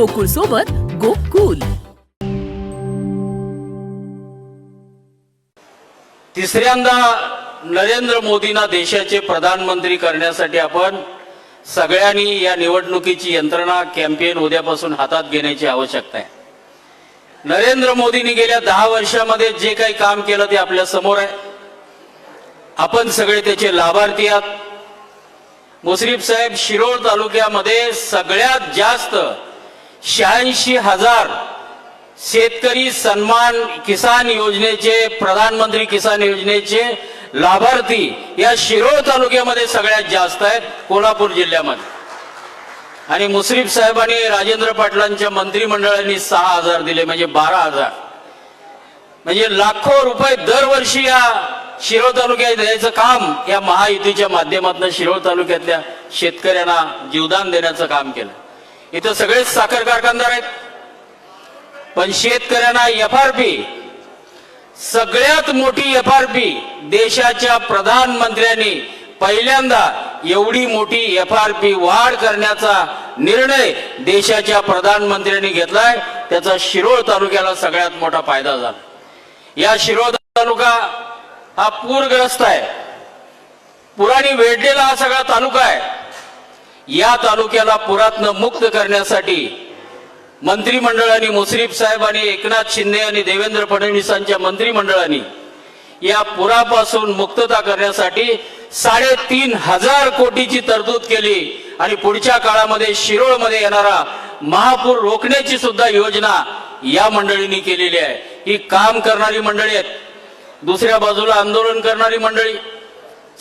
गोकुळ सोबत गोकुल. तिसऱ्यांदा नरेंद्र मोदींना देशाचे प्रधानमंत्री करण्यासाठी आपण सगळ्यांनी या निवडणुकीची यंत्रणा कॅम्पेन उद्यापासून हातात घेण्याची आवश्यकता आहे. नरेंद्र मोदींनी गेल्या दहा वर्षामध्ये जे काही काम केलं ते आपल्यासमोर आहे. आपण सगळे त्याचे लाभार्थी आहात. मुश्रीफ साहेब शिरोळ तालुक्यामध्ये सगळ्यात जास्त शहाऐंशी हजार शेतकरी सन्मान किसान योजनेचे प्रधानमंत्री किसान योजनेचे लाभार्थी या शिरोळ तालुक्यामध्ये सगळ्यात जास्त आहेत कोल्हापूर जिल्ह्यामध्ये. आणि मुश्रीफ साहेबांनी राजेंद्र पाटलांच्या मंत्रिमंडळांनी सहा हजार दिले म्हणजे बारा हजार. म्हणजे लाखो रुपये दरवर्षी या शिरोळ तालुक्यात द्यायचं काम या महायुतीच्या माध्यमातून शिरोळ तालुक्यातल्या शेतकऱ्यांना जीवदान देण्याचं काम केलं. इथं सगळेच साखर कारखानदार आहेत. पण शेतकऱ्यांना एफ आर पी सगळ्यात मोठी एफ आर पी देशाच्या प्रधानमंत्र्यांनी पहिल्यांदा एवढी मोठी एफ आर पी वाढ करण्याचा निर्णय देशाच्या प्रधानमंत्र्यांनी घेतलाय. त्याचा शिरोळ तालुक्याला सगळ्यात मोठा फायदा झाला. या शिरोळ तालुका हा पूरग्रस्त आहे. पुराणी वेढलेला हा सगळा तालुका आहे. या तालुक्याला पुरातनं मुक्त करण्यासाठी मंत्रिमंडळाने मुश्रीफ साहेबांनी एकनाथ शिंदे आणि देवेंद्र फडणवीसांच्या मंत्रिमंडळाने या पुरापासून मुक्तता करण्यासाठी साडेतीन हजार कोटीची तरतूद केली. आणि पुढच्या काळामध्ये शिरोळमध्ये येणारा महापूर रोखण्याची सुद्धा योजना या मंडळींनी केलेली आहे. ही काम करणारी मंडळी आहेत. दुसऱ्या बाजूला आंदोलन करणारी मंडळी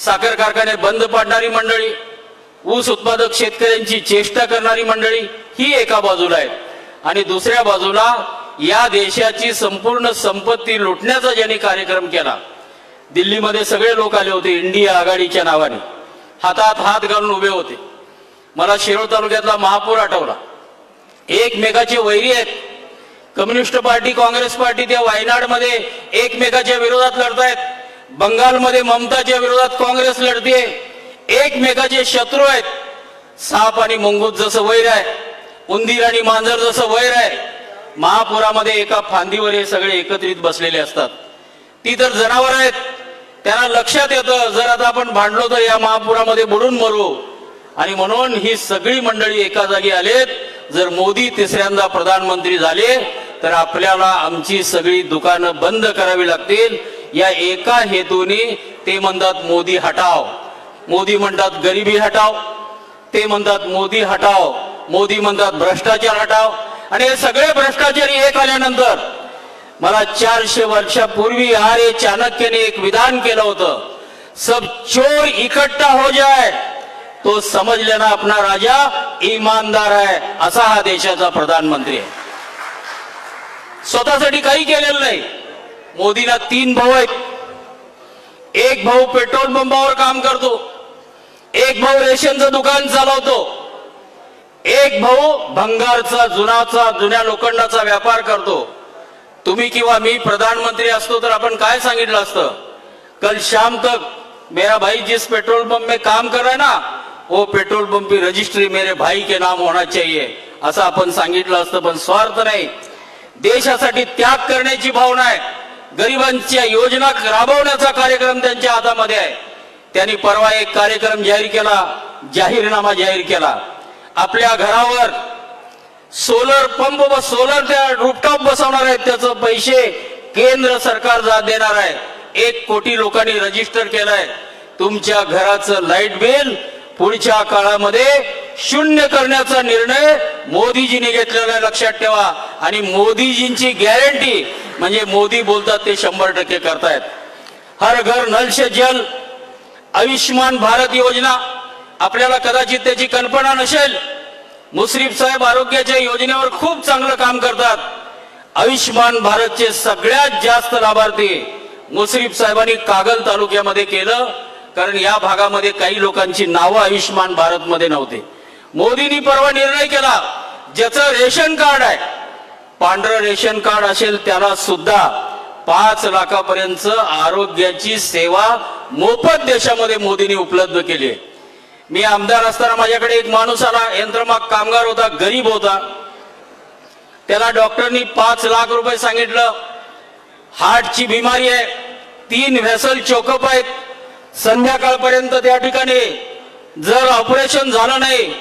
साखर कारखाने बंद पाडणारी मंडळी ऊस उत्पादक शेतकऱ्यांची चेष्टा करणारी मंडळी ही एका बाजूला आहेत. आणि दुसऱ्या बाजूला या देशाची संपूर्ण संपत्ती लुटण्याचा ज्यांनी कार्यक्रम केला दिल्लीमध्ये सगळे लोक आले होते इंडिया आघाडीच्या नावाने. हातात हात घालून उभे होते. मला शिरोळ तालुक्यातला महापूर आठवला. एकमेकाचे वैरी आहेत. कम्युनिस्ट पार्टी काँग्रेस पार्टी त्या वायनाडमध्ये एकमेकाच्या विरोधात लढतायत. बंगालमध्ये ममताच्या विरोधात काँग्रेस लढते एकमेकाचे शत्रू आहेत साप आणि मुंगूत जसं वैर आहे उंदीर आणि मांजर जसं वैर आहे महापुरामध्ये एका फांदीवर हे सगळे एकत्रित बसलेले असतात. ती तर जनावर आहेत त्यांना लक्षात येतं जर आता आपण भांडलो तर या महापुरामध्ये बुडून मरू. आणि म्हणून ही सगळी मंडळी एका जागी आलेत जर मोदी तिसऱ्यांदा प्रधानमंत्री झाले तर आपल्याला आमची सगळी दुकानं बंद करावी लागतील. या एका हेतूने ते म्हणतात मोदी हटाव मोदी म्हणतात गरिबी हटाव ते म्हणतात मोदी हटाव मोदी म्हणतात भ्रष्टाचार हटाव आणि हे सगळे भ्रष्टाचारी एक आल्यानंतर मला चारशे वर्षापूर्वी आर्य चाणक्यने एक विधान केलं होतं. सब चोर इकट्ठा हो जाय तो समज लेना आपला राजा इमानदार आहे असा हा देशाचा प्रधानमंत्री आहे. स्वतःसाठी काही केलेलं नाही. मोदीला तीन भाऊ आहेत. एक भाऊ पेट्रोल पंपावर काम करतो. एक भाऊ रेशनचं दुकान चालवतो. एक भाऊ भंगारचा जुनाचा जुन्या लोखंडाचा व्यापार करतो. तुम्ही किंवा मी प्रधानमंत्री असतो तर आपण काय सांगितलं असतं? कल शाम तक मेरा भाई जिस पेट्रोल पंप में काम कर रहा है ना वो पेट्रोल पंप की रजिस्ट्री मेरे भाई के नाम होना चाहिए. असं आपण सांगितलं असतं पण स्वार्थ नाही. देशासाठी त्याग करण्याची भावना आहे. गरिबांच्या योजना राबवण्याचा कार्यक्रम त्यांच्या हातामध्ये आहे. त्यांनी परवा एक कार्यक्रम जाहीर केला जाहीरनामा जाहीर केला. आपल्या घरावर सोलर पंप व सोलर त्या रूपटॉप बसवणार आहेत त्याचं पैसे केंद्र सरकार जा देणार आहे. एक कोटी लोकांनी रजिस्टर केलंय. तुमच्या घराचं लाइट बिल पुढच्या काळामध्ये शून्य करण्याचा निर्णय मोदीजींनी घेतलेला आहे लक्षात ठेवा. आणि मोदीजींची गॅरंटी म्हणजे मोदी बोलतात ते शंभर टक्के करतायत. हर घर नल से जल आयुष्यमान भारत योजना आपल्याला कदाचित त्याची कल्पना नसेल. मुश्रीफ साहेब आरोग्याच्या योजनेवर खूप चांगलं काम करतात. आयुष्यमान भारतचे सगळ्यात जास्त लाभार्थी मुश्रीफ साहेबांनी कागल तालुक्यामध्ये केलं कारण या भागामध्ये काही लोकांची नावं आयुष्यमान भारत मध्ये नव्हते. मोदींनी परवा निर्णय केला ज्याचं रेशन कार्ड आहे. पांढरं रेशन कार्ड असेल त्याला सुद्धा पाच लाखापर्यंत आरोग्याची सेवा मोफत देशामध्ये मोदींनी उपलब्ध केली आहे. मी आमदार असताना माझ्याकडे एक माणूस आला यंत्रमाग कामगार होता गरीब होता. त्याला डॉक्टरनी पाच लाख रुपये सांगितलं. हार्टची बिमारी आहे तीन व्हेसल चोकअप आहेत. संध्याकाळपर्यंत त्या ठिकाणी जर ऑपरेशन झालं नाही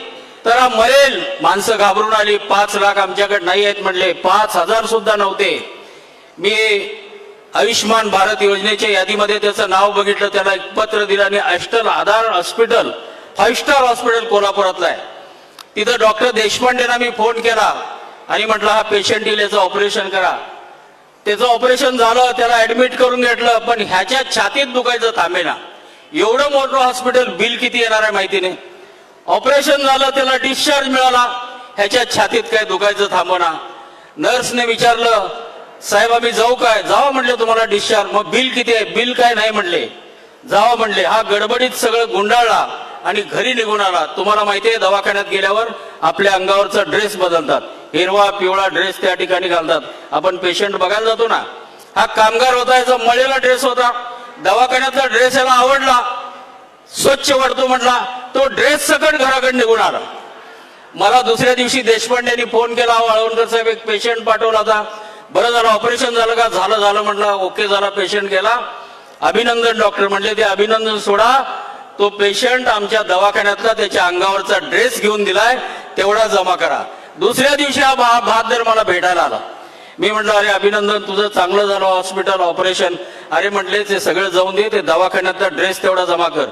तर हा मरेल. माणसं घाबरून आली पाच लाख आमच्याकडे नाही आहेत म्हणले पाच हजार सुद्धा नव्हते. मी आयुष्यमान भारत योजनेच्या यादीमध्ये त्याचं नाव बघितलं त्याला एक पत्र दिलं आणि Aster Aadhar hospital five star hospital कोल्हापुरातलं आहे. तिथं डॉक्टर देशपांडेना मी फोन केला आणि म्हटलं हा पेशंट येईल याचं ऑपरेशन करा. त्याचं ऑपरेशन झालं त्याला ऍडमिट करून घेतलं पण ह्याच्या छातीत दुखायचं थांबेना. एवढं मोठं हॉस्पिटल बिल किती येणार आहे माहिती नाही ऑपरेशन झालं त्याला डिस्चार्ज मिळाला. ह्याच्या छातीत काय दुखायचं थांबवना नर्सने विचारलं साहेब आम्ही जाऊ काय? जावा म्हणले तुम्हाला डिस्चार्ज. मग बिल किती आहे? बिल काय नाही म्हणले. जावं म्हणले. हा गडबडीत सगळं गुंडाळला आणि घरी निघून आला. तुम्हाला माहितीये दवाखान्यात गेल्यावर आपल्या अंगावरचा ड्रेस बदलतात. हिरवा पिवळा ड्रेस त्या ठिकाणी घालतात. आपण पेशंट बघायला जातो ना. हा कामगार होता याचा मळेला ड्रेस होता. दवाखान्यातला ड्रेस याला आवडला. स्वच्छ वाटतो म्हटला. तो ड्रेस सकट घराकडे निघून आला. मला दुसऱ्या दिवशी देशपांडेंनी फोन केला. वाळवणकर साहेब एक पेशंट पाठवला होता. बरं झालं ऑपरेशन झालं का? झालं झालं म्हटलं ओके झाला पेशंट गेला. अभिनंदन डॉक्टर म्हटले ते अभिनंदन सोडा. तो पेशंट आमच्या दवाखान्यातला त्याच्या अंगावरचा ड्रेस घेऊन दिलाय तेवढा जमा करा. दुसऱ्या दिवशी हा बा- बहादर मला भेटायला आला. मी म्हटलं अरे अभिनंदन तुझं चांगलं झालं हॉस्पिटल ऑपरेशन अरे म्हटले ते सगळं जाऊन दे ते दवाखान्यातला ड्रेस तेवढा जमा कर.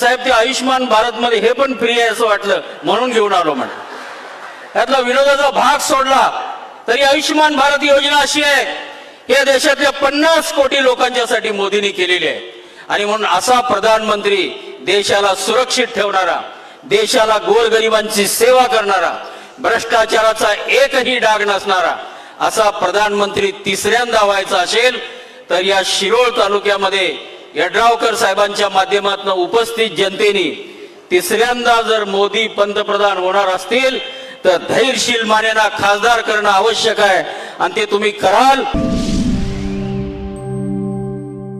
साहेब ते आयुष्यमान भारत मध्ये हे पण फ्री आहे असं वाटलं म्हणून घेऊन आलो म्हटलं यातला विनोदाचा भाग सोडला. तरी आयुष्यमान भारत योजना अशी आहे या देशातल्या पन्नास कोटी लोकांच्यासाठी मोदींनी केलेली आहे. आणि म्हणून असा प्रधानमंत्री देशाला सुरक्षित ठेवणारा देशाला गोरगरिबांची सेवा करणारा भ्रष्टाचाराचा एकही डाग नसणारा असा प्रधानमंत्री तिसऱ्यांदा व्हायचा असेल तर या शिरोळ तालुक्यामध्ये यड्रावकर साहेबांच्या माध्यमातून उपस्थित जनतेने तिसऱ्यांदा जर मोदी पंतप्रधान होणार असतील तर धैर्यशील मानेना खासदार करणं आवश्यक आहे. आणि ते तुम्ही कराल.